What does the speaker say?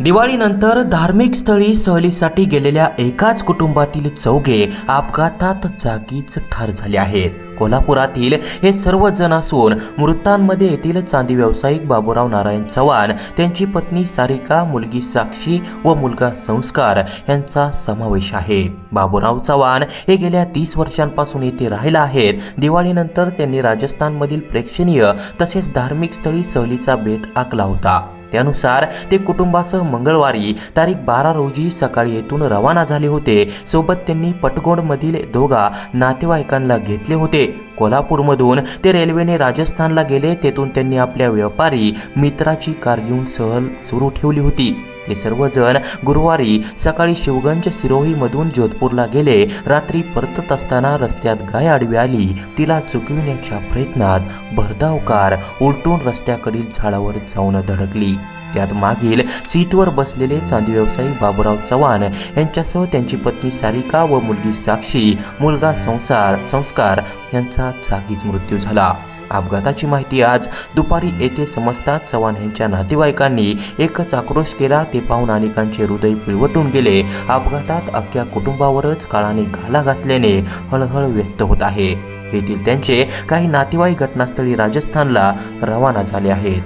दिवाळीनंतर धार्मिक स्थळी सहलीसाठी गेलेल्या एकाच कुटुंबातील चौघे अपघातात जागीच ठार झाले आहेत. कोल्हापुरातील हे सर्वजण असून मृतांमध्ये येथील चांदी व्यावसायिक बाबूराव नारायण चव्हाण त्यांची पत्नी सारिका मुलगी साक्षी व मुलगा संस्कार यांचा समावेश आहे. बाबूराव चव्हाण हे गेल्या तीस वर्षांपासून येथे राहिला आहेत. दिवाळीनंतर त्यांनी राजस्थानमधील प्रेक्षणीय तसेच धार्मिक स्थळी सहलीचा बेत आखला होता. त्यानुसार ते कुटुंबासह मंगळवारी तारीख बारा रोजी सकाळी येथून रवाना झाले होते. सोबत त्यांनी पटगोडमधील दोघा नातेवाईकांना घेतले होते. कोल्हापूरमधून ते रेल्वेने राजस्थानला गेले तेथून त्यांनी आपल्या व्यापारी मित्राची कार घेऊन सहल सुरू ठेवली होती. ते सर्वजण गुरुवारी सकाळी शिवगंज सिरोहीमधून जोधपूरला गेले. रात्री परतत असताना रस्त्यात गाय आडवी आली. तिला चुकविण्याच्या प्रयत्नात भरधावकार उलटून रस्त्याकडील झाडावर जाऊन धडकली. त्यात मागील सीटवर बसलेले चांदी व्यावसायिक बाबूराव चव्हाण यांच्यासह त्यांची पत्नी सारिका व मुलगी साक्षी मुलगा संसार संस्कार यांचा जागीच मृत्यू झाला. अपघाताची माहिती आज दुपारी येथे समजताच चव्हाण यांच्या नातेवाईकांनी एकच आक्रोश केला. ते पाहून अनेकांचे हृदय पिळवटून गेले. अपघातात अख्ख्या कुटुंबावरच काळाने घाला घातल्याने हळहळ व्यक्त होत आहे. येथील त्यांचे काही नातेवाईक घटनास्थळी राजस्थानला रवाना झाले आहेत.